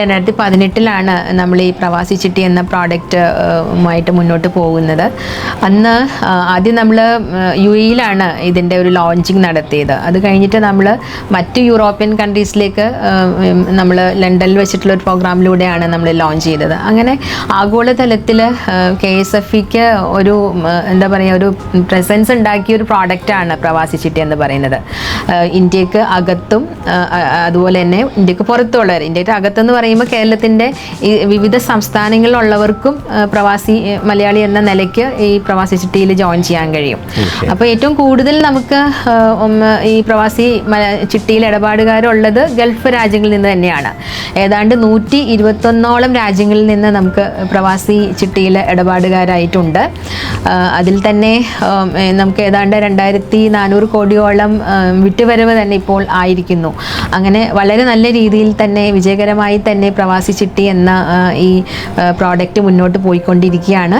രണ്ടായിരത്തി പതിനെട്ടിലാണ് നമ്മൾ ഈ പ്രവാസി ചിട്ടി എന്ന പ്രോഡക്റ്റ് ആയിട്ട് മുന്നോട്ട് പോകുന്നത്. അന്ന് ആദ്യം നമ്മൾ യു എയിലാണ് ഇതിന്റെ ഒരു ലോഞ്ചിങ് നടത്തിയത്. അത് കഴിഞ്ഞിട്ട് നമ്മൾ മറ്റ് യൂറോപ്യൻ കൺട്രീസിലേക്ക് നമ്മൾ ലണ്ടനിൽ വെച്ചിട്ടുള്ള ഒരു പ്രോഗ്രാമിലൂടെയാണ് നമ്മൾ ലോഞ്ച് ചെയ്തത്. അങ്ങനെ ആഗോളതലത്തിൽ കെ എസ് എഫ് ഇക്ക് ഒരു എന്താ പറയുക ഒരു പ്രസൻസ് ഉണ്ടാക്കിയ ഒരു പ്രോഡക്റ്റാണ് പ്രവാസി ചിട്ടി എന്ന് പറയുന്നത്. ഇന്ത്യയ്ക്ക് അകത്തും അതുപോലെ തന്നെ ഇന്ത്യയ്ക്ക് പുറത്തുള്ളവർ ഇന്ത്യയ്ക്ക് അകത്തെന്ന് പറയുമ്പോൾ കേരളത്തിന്റെ ഈ വിവിധ സംസ്ഥാനങ്ങളിലുള്ളവർക്കും പ്രവാസി മലയാളി എന്ന നിലയ്ക്ക് ഈ പ്രവാസി ചിട്ടിയിൽ ജോയിൻ ചെയ്യാൻ കഴിയും. അപ്പോൾ ഏറ്റവും കൂടുതൽ നമുക്ക് ഈ പ്രവാസി ചിട്ടിയിൽ ഇടപാടുകാരുള്ളത് ഗൾഫ് രാജ്യങ്ങളിൽ നിന്ന് തന്നെയാണ്. ഏതാണ്ട് നൂറ്റി ഇരുപത്തൊന്നോളം രാജ്യങ്ങളിൽ നിന്ന് നമുക്ക് പ്രവാസി ചിട്ടിയിൽ ഇടപാടുകാരായിട്ടുണ്ട്. അതിൽ തന്നെ നമുക്ക് ഏതാണ്ട് രണ്ടായിരത്തി നാനൂറ് കോടിയോളം വിറ്റുവരവ് വിട്ടുവരവ് തന്നെ ഇപ്പോൾ ആയിരിക്കുന്നു. അങ്ങനെ വളരെ നല്ല രീതിയിൽ തന്നെ വിജയകരമായി തന്നെ പ്രവാസി ചിട്ടി എന്ന ഈ പ്രോഡക്റ്റ് മുന്നോട്ട് പോയിക്കൊണ്ടിരിക്കുകയാണ്.